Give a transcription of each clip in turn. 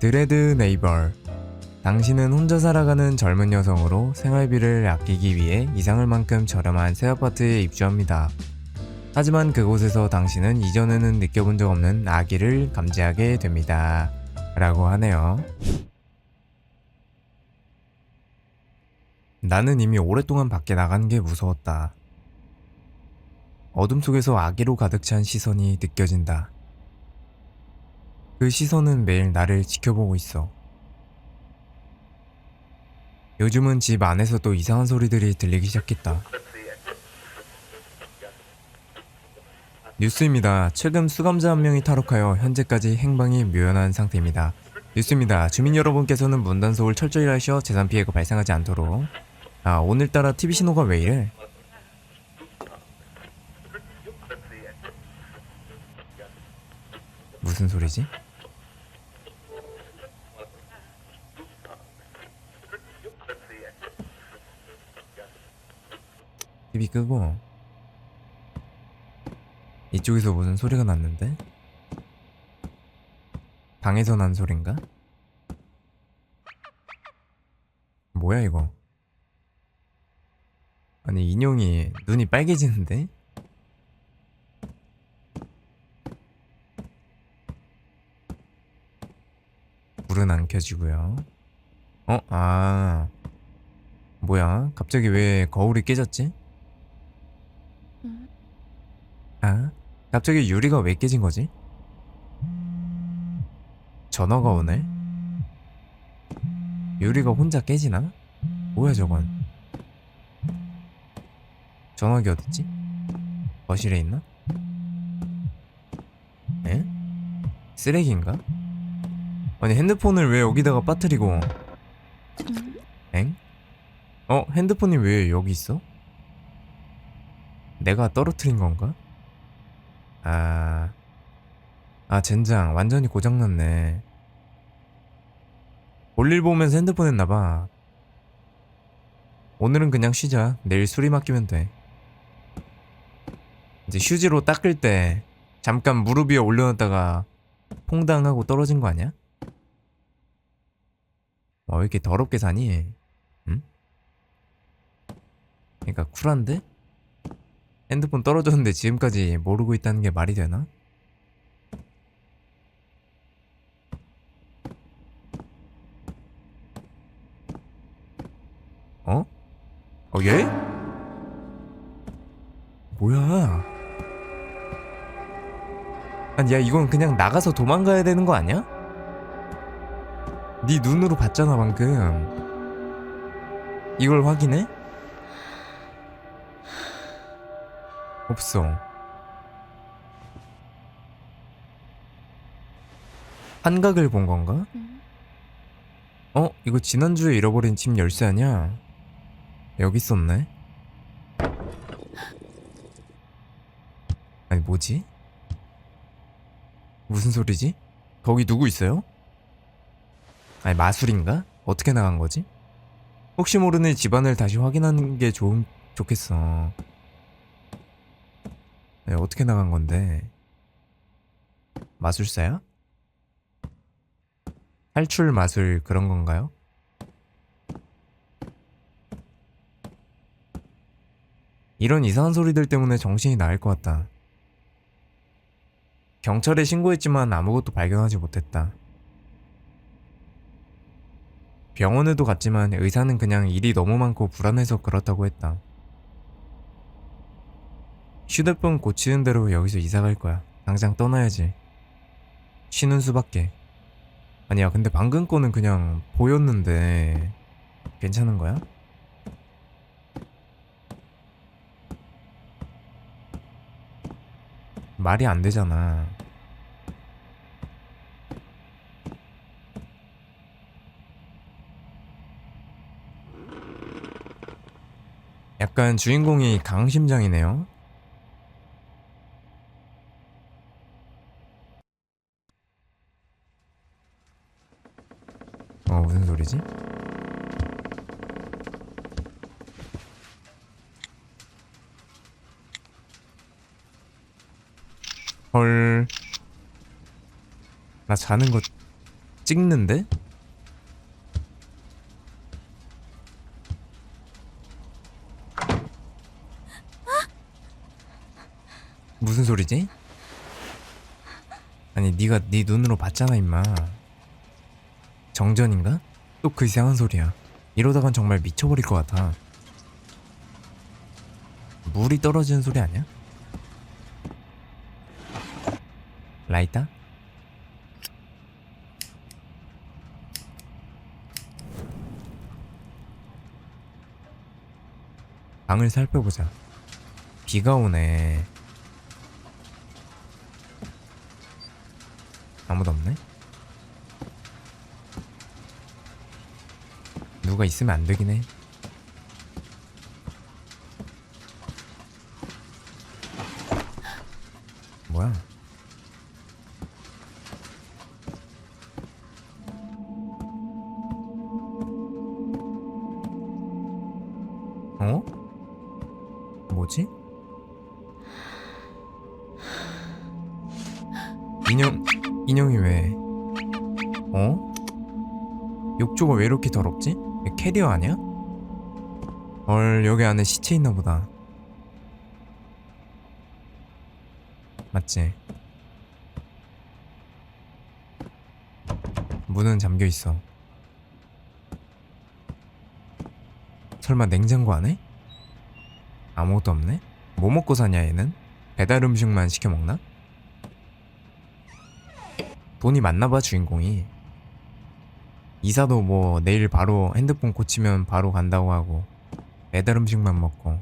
드레드 네이버 당신은 혼자 살아가는 젊은 여성으로 생활비를 아끼기 위해 이상할 만큼 저렴한 새 아파트에 입주합니다. 하지만 그곳에서 당신은 이전에는 느껴본 적 없는 아기를 감지하게 됩니다. 라고 하네요. 나는 이미 오랫동안 밖에 나간 게 무서웠다. 어둠 속에서 아기로 가득 찬 시선이 느껴진다. 그 시선은 매일 나를 지켜보고 있어. 요즘은 집 안에서도 이상한 소리들이 들리기 시작했다. 뉴스입니다. 최근 수감자 한 명이 탈옥하여 현재까지 행방이 묘연한 상태입니다. 뉴스입니다. 주민 여러분께서는 문단속을 철저히 하셔 재산 피해가 발생하지 않도록. 아 오늘따라 TV 신호가 왜 이래? 무슨 소리지? TV 끄고 이쪽에서 무슨 소리가 났는데? 방에서 난 소린가? 뭐야 이거? 아니 인형이 눈이 빨개지는데? 불은 안 켜지고요. 어? 아 뭐야? 갑자기 왜 거울이 깨졌지? 아? 갑자기 유리가 왜 깨진 거지? 전화가 오네? 유리가 혼자 깨지나? 뭐야 저건? 전화기 어딨지? 거실에 있나? 에? 쓰레기인가? 아니 핸드폰을 왜 여기다가 빠뜨리고 엥? 어? 핸드폰이 왜 여기 있어? 내가 떨어뜨린 건가? 아... 아 젠장 완전히 고장났네 볼일 보면서 핸드폰 했나봐 오늘은 그냥 쉬자 내일 수리 맡기면 돼 이제 휴지로 닦을 때 잠깐 무릎 위에 올려놨다가 퐁당하고 떨어진 거 아니야? 어, 왜 이렇게 더럽게 사니? 응? 그니까 쿨한데? 핸드폰 떨어졌는데 지금까지 모르고 있다는 게 말이 되나? 어? 어, 얘? 뭐야? 아니, 야, 이건 그냥 나가서 도망가야 되는 거 아니야? 네 눈으로 봤잖아, 방금. 이걸 확인해? 없어. 한각을 본 건가? 어? 이거 지난주에 잃어버린 집 열쇠 아니야? 여기 있었네? 아니 뭐지? 무슨 소리지? 거기 누구 있어요? 아니 마술인가? 어떻게 나간 거지? 혹시 모르는 집안을 다시 확인하는 게 좋은, 좋겠어 네, 어떻게 나간 건데? 마술사야? 탈출 마술 그런 건가요? 이런 이상한 소리들 때문에 정신이 나갈 것 같다. 경찰에 신고했지만 아무것도 발견하지 못했다. 병원에도 갔지만 의사는 그냥 일이 너무 많고 불안해서 그렇다고 했다. 휴대폰 고치는 대로 여기서 이사 갈 거야. 당장 떠나야지. 쉬는 수밖에. 아니야, 근데 방금 거는 그냥 보였는데 괜찮은 거야? 말이 안 되잖아. 약간 주인공이 강심장이네요. 소리지? 헐. 나 자는 거 찍는데? 무슨 소리지? 아니 네가 네 눈으로 봤잖아 임마 정전인가? 또 그 이상한 소리야 이러다간 정말 미쳐버릴 것 같아 물이 떨어지는 소리 아니야? 라이터? 방을 살펴보자. 비가 오네. 아무도 없네? 누가 있으면 안 되긴 해. 뭐야? 어? 뭐지? 인형 인형이 왜? 어? 욕조가 왜 이렇게 더럽지? 캐리어 아니야? 헐 여기 안에 시체 있나 보다. 맞지? 문은 잠겨 있어. 설마 냉장고 안에? 아무것도 없네? 뭐 먹고 사냐 얘는? 배달 음식만 시켜 먹나? 돈이 많나봐 주인공이 이사도 뭐 내일 바로 핸드폰 고치면 바로 간다고 하고 배달 음식만 먹고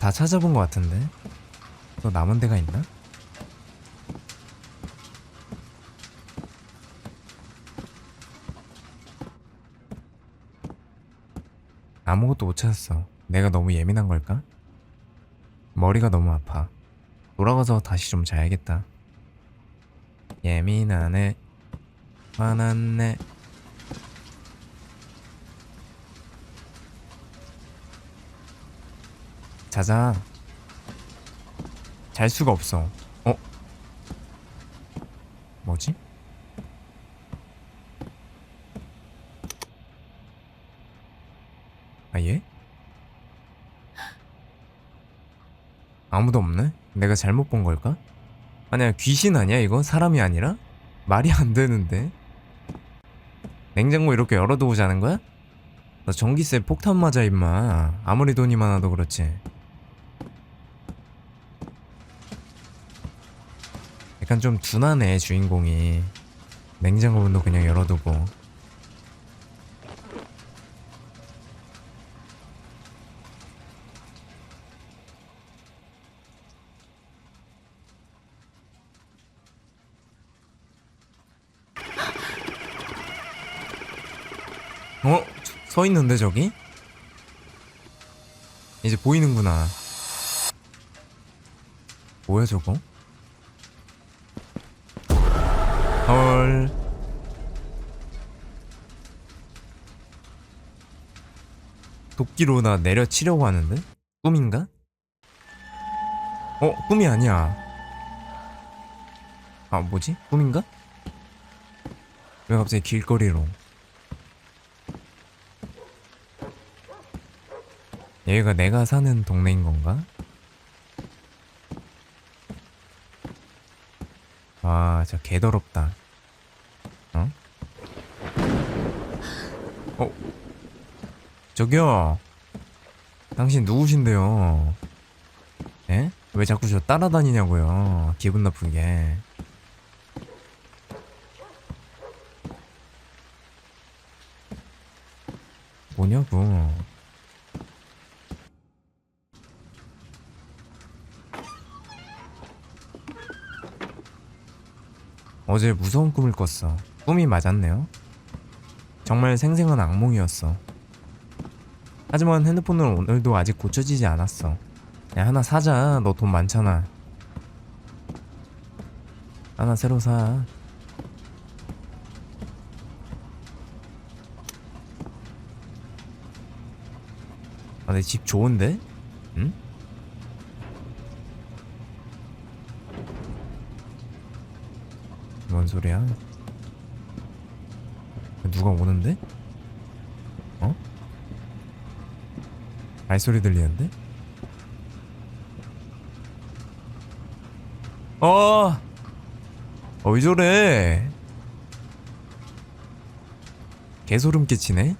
다 찾아본 것 같은데 또 남은 데가 있나? 아무것도 못 찾았어. 내가 너무 예민한 걸까? 머리가 너무 아파. 돌아가서 다시 좀 자야겠다. 예민하네. 화났네. 자자. 잘 수가 없어. 어? 뭐지? 아 예? 아무도 없네? 내가 잘못 본 걸까? 아니야 귀신 아니야 이거? 사람이 아니라? 말이 안 되는데 냉장고 이렇게 열어두고 자는 거야? 너 전기세 폭탄 맞아 임마 아무리 돈이 많아도 그렇지 약간 좀 둔하네 주인공이 냉장고 문도 그냥 열어두고 어? 서 있는데 저기? 이제 보이는구나. 뭐야 저거? 헐. 도끼로 나 내려치려고 하는데? 꿈인가? 어, 꿈이 아니야. 아, 뭐지? 꿈인가? 왜 갑자기 길거리로? 여기가 내가 사는 동네인 건가? 와, 진짜 개더럽다. 어? 어? 저기요. 당신 누구신데요? 예? 왜 자꾸 저 따라다니냐고요? 기분 나쁘게. 뭐냐고. 어제 무서운 꿈을 꿨어. 꿈이 맞았네요. 정말 생생한 악몽이었어. 하지만 핸드폰은 오늘도 아직 고쳐지지 않았어. 야, 하나 사자. 너 돈 많잖아. 하나 새로 사. 아, 내 집 좋은데? 응? 뭔 소리야? 누가 오는데? 어? 발소리 들리는데? 어! 어, 왜 저래? 개소름 끼치네?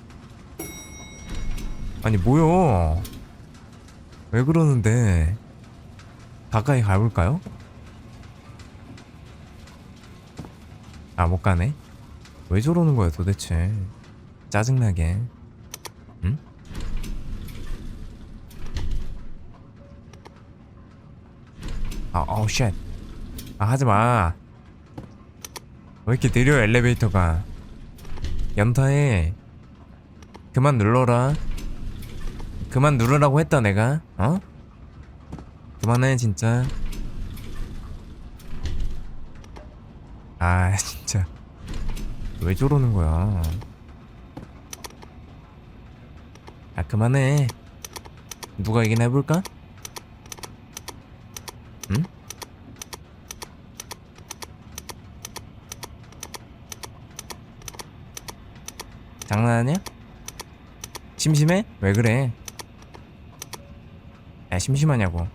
아니, 뭐요? 왜 그러는데? 가까이 가볼까요? 아, 못 가네? 왜 저러는 거야, 도대체? 짜증나게. 응? 아, 어우, 쉣. 아, 하지 마. 왜 이렇게 느려, 엘리베이터가. 연타해. 그만 눌러라. 그만 누르라고 했다, 내가. 어? 그만해, 진짜. 아. 왜 저러는 거야? 아, 그만해. 누가 이기나 해볼까? 응? 장난하냐? 심심해? 왜 그래? 야, 심심하냐고.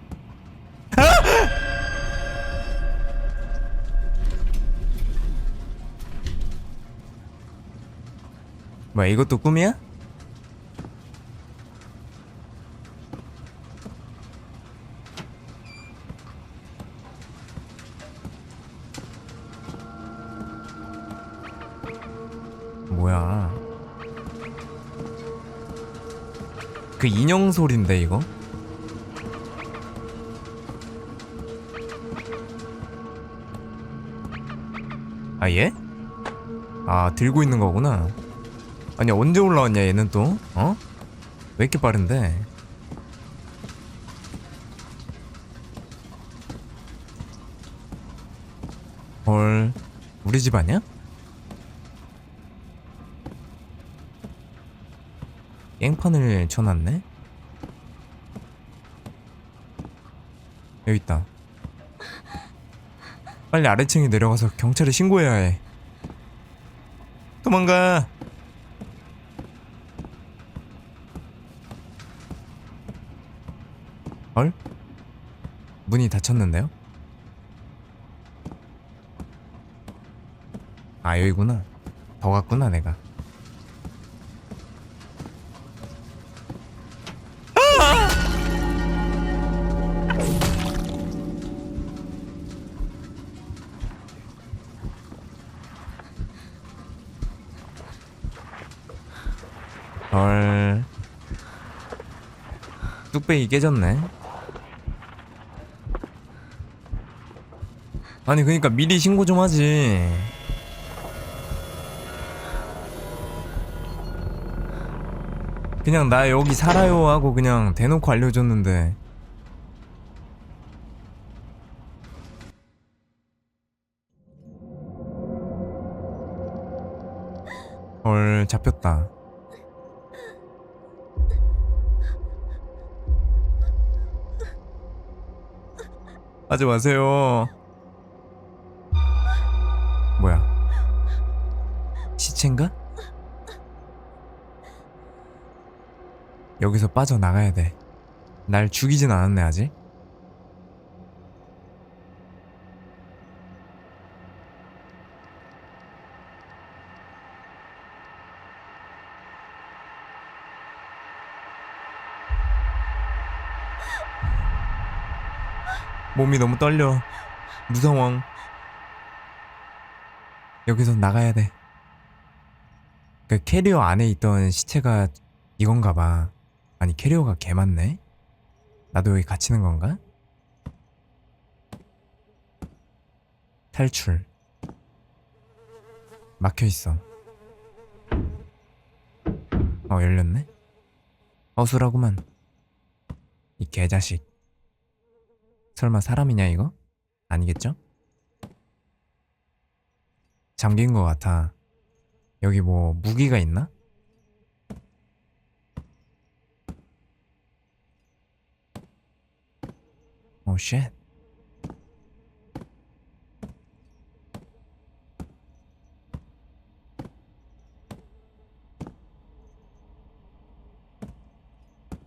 뭐야, 이것도 꿈이야? 뭐야? 그 인형 소리인데 이거? 아 얘? 아 들고 있는 거구나. 아니 언제 올라왔냐 얘는 또? 어? 왜 이렇게 빠른데? 헐 우리 집 아니야? 깽판을 쳐놨네? 여기 있다. 빨리 아래층에 내려가서 경찰에 신고해야 해. 도망가. 문이 닫혔는데요? 아 여기구나. 더 갔구나 내가. 헐. 뚝배기 깨졌네. 아니 그니까 미리 신고 좀 하지. 그냥 나 여기 살아요 하고 그냥 대놓고 알려줬는데. 헐 잡혔다. 하지 마세요. 시체인가? 여기서 빠져나가야 돼. 날 죽이진 않았네, 아직. 몸이 너무 떨려. 무상황. 여기서 나가야 돼. 그 캐리어 안에 있던 시체가 이건가 봐. 아니 캐리어가 개 많네. 나도 여기 갇히는 건가? 탈출. 막혀 있어. 어 열렸네. 어수라구만. 이 개자식. 설마 사람이냐 이거? 아니겠죠? 잠긴 것 같아. 여기 뭐 무기가 있나? 오 쉣.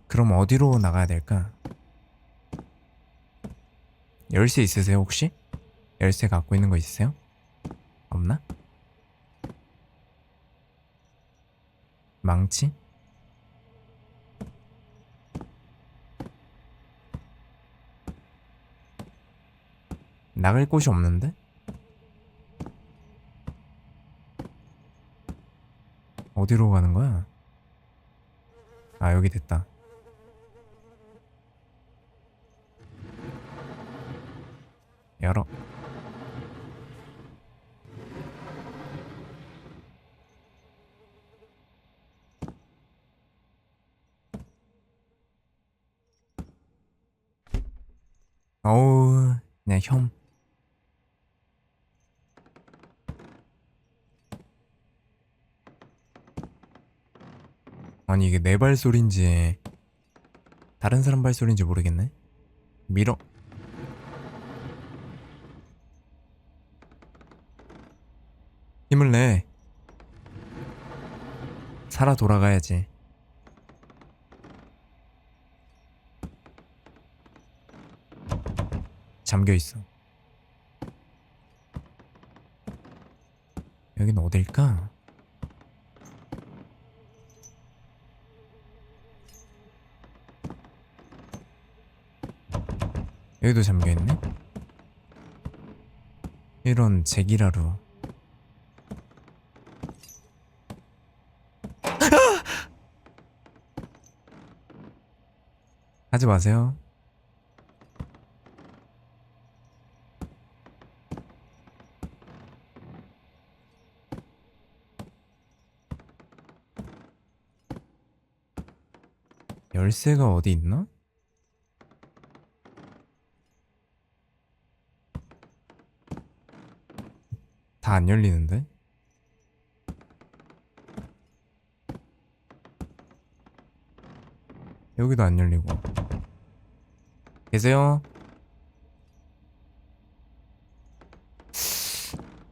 그럼 어디로 나가야 될까? 열쇠 있으세요 혹시? 열쇠 갖고 있는 거 있으세요? 없나? 망치? 나갈 곳이 없는데? 어디로 가는 거야? 아 여기 됐다 열어 그냥 혐 아니 이게 내 발소리인지 다른 사람 발소리인지 모르겠네. 밀어. 힘을 내. 살아 돌아가야지 잠겨 있어 여긴 어딜까? 여기도 잠겨있네? 이런 제기라루 하지 마세요 열쇠가 어디 있나? 다 안 열리는데? 여기도 안 열리고 계세요?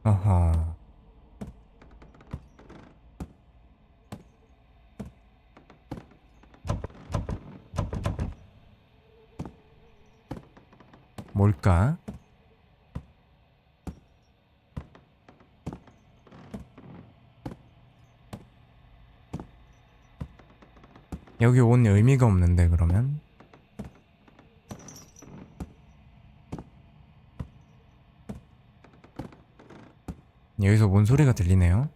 아하 뭘까? 여기 온 의미가 없는데 그러면? 여기서 뭔 소리가 들리네요?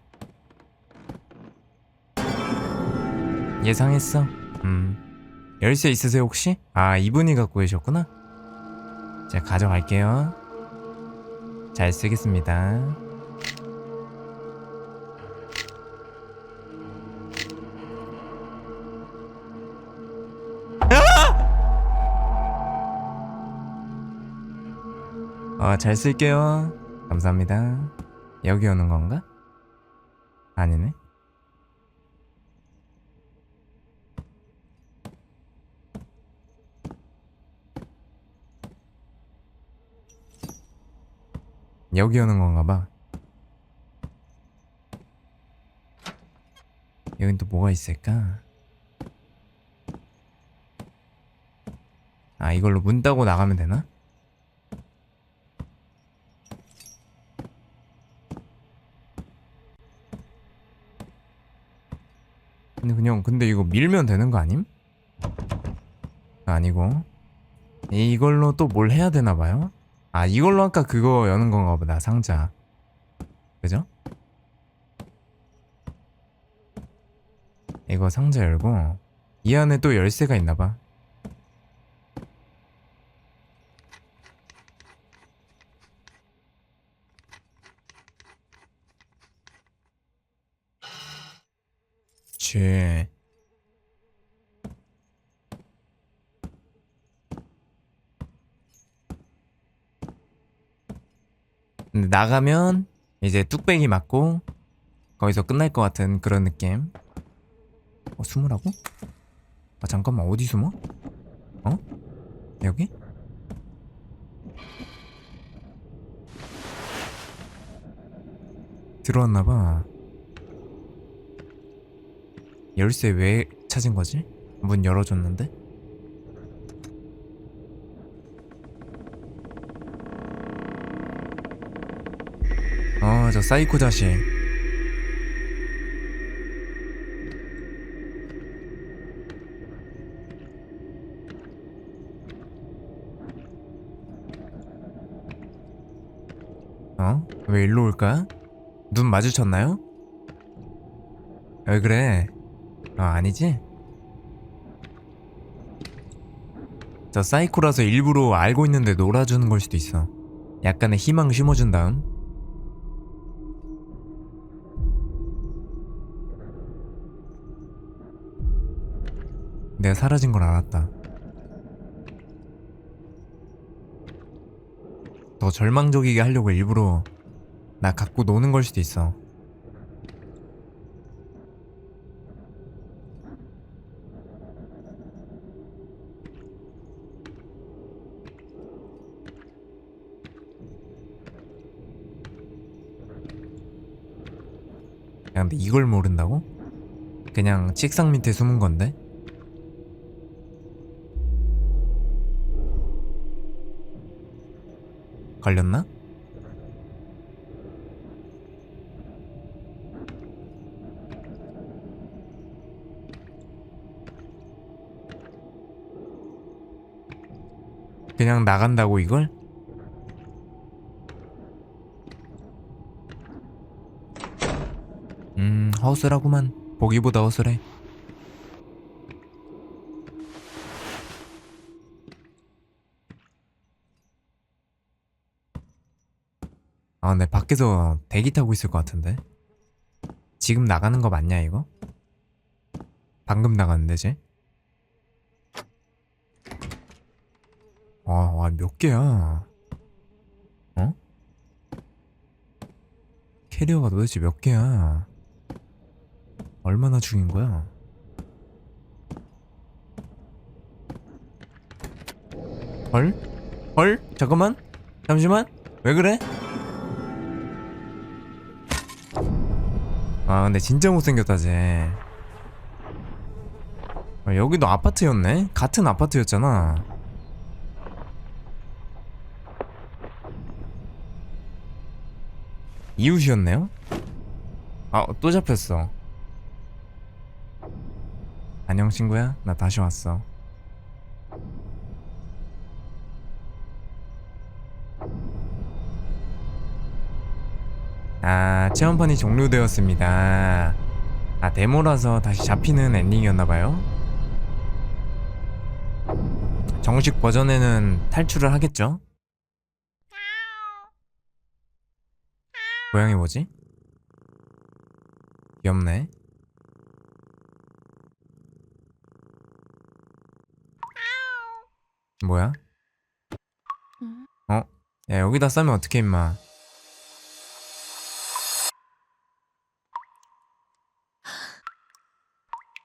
예상했어? 음. 열쇠 있으세요 혹시? 아 이분이 갖고 계셨구나 제가 가져갈게요 잘 쓰겠습니다 어, 잘 쓸게요. 감사합니다. 여기 오는 건가? 아니네. 여기 오는 건가 봐. 여긴 또 뭐가 있을까? 아, 이걸로 문 따고 나가면 되나? 근데 그냥 근데 이거 밀면 되는 거 아님? 아니고 이걸로 또 뭘 해야 되나 봐요? 아 이걸로 아까? 그거 여는 건가 보다 상자. 그죠? 이거 상자 열고 이 안에 또 열쇠가 있나 봐. 쥐 근데 나가면 이제 뚝배기 맞고 거기서 끝날 것 같은 그런 느낌. 어, 숨으라고? 아, 잠깐만, 어디 숨어? 어? 여기? 들어왔나봐. 열쇠 왜 찾은 거지? 문 열어줬는데? 아, 저 사이코 자식. 어? 왜 일로 올까? 눈 마주쳤나요? 왜 그래? 어, 아니지? 저 사이코라서 일부러 알고 있는데 놀아주는 걸 수도 있어. 약간의 희망 심어준 다음. 내가 사라진 걸 알았다. 더 절망적이게 하려고 일부러 나 갖고 노는 걸 수도 있어. 야, 근데 이걸 모른다고? 그냥 책상 밑에 숨은 건데? 걸렸나? 그냥 나간다고 이걸? 음, 허술하구만. 보기보다 허술해. 밖에서 대기 타고 있을 것 같은데. 지금 나가는 거 맞냐, 이거? 방금 나갔는데, 쟤? 와, 와, 몇 개야? 어? 캐리어가 도대체 몇 개야? 얼마나 죽인 거야? 헐? 헐? 잠깐만? 잠시만? 왜 그래? 아 근데 진짜 못생겼다 쟤. 아, 여기도 아파트였네? 같은 아파트였잖아. 이웃이었네요? 아 또 잡혔어. 안녕 친구야. 나 다시 왔어 체험판이 종료되었습니다 아 데모라서 다시 잡히는 엔딩이었나봐요 정식 버전에는 탈출을 하겠죠? 고양이 뭐지? 귀엽네 뭐야? 어? 야 여기다 싸면 어떡해 임마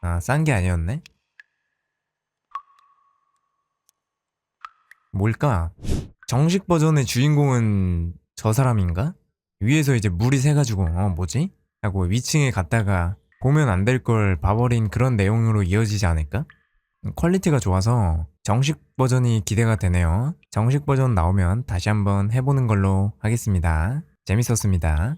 아 싼 게 아니었네? 뭘까? 정식 버전의 주인공은 저 사람인가? 위에서 이제 물이 새가지고 어 뭐지? 하고 위층에 갔다가 보면 안 될 걸 봐버린 그런 내용으로 이어지지 않을까? 퀄리티가 좋아서 정식 버전이 기대가 되네요. 정식 버전 나오면 다시 한번 해보는 걸로 하겠습니다. 재밌었습니다.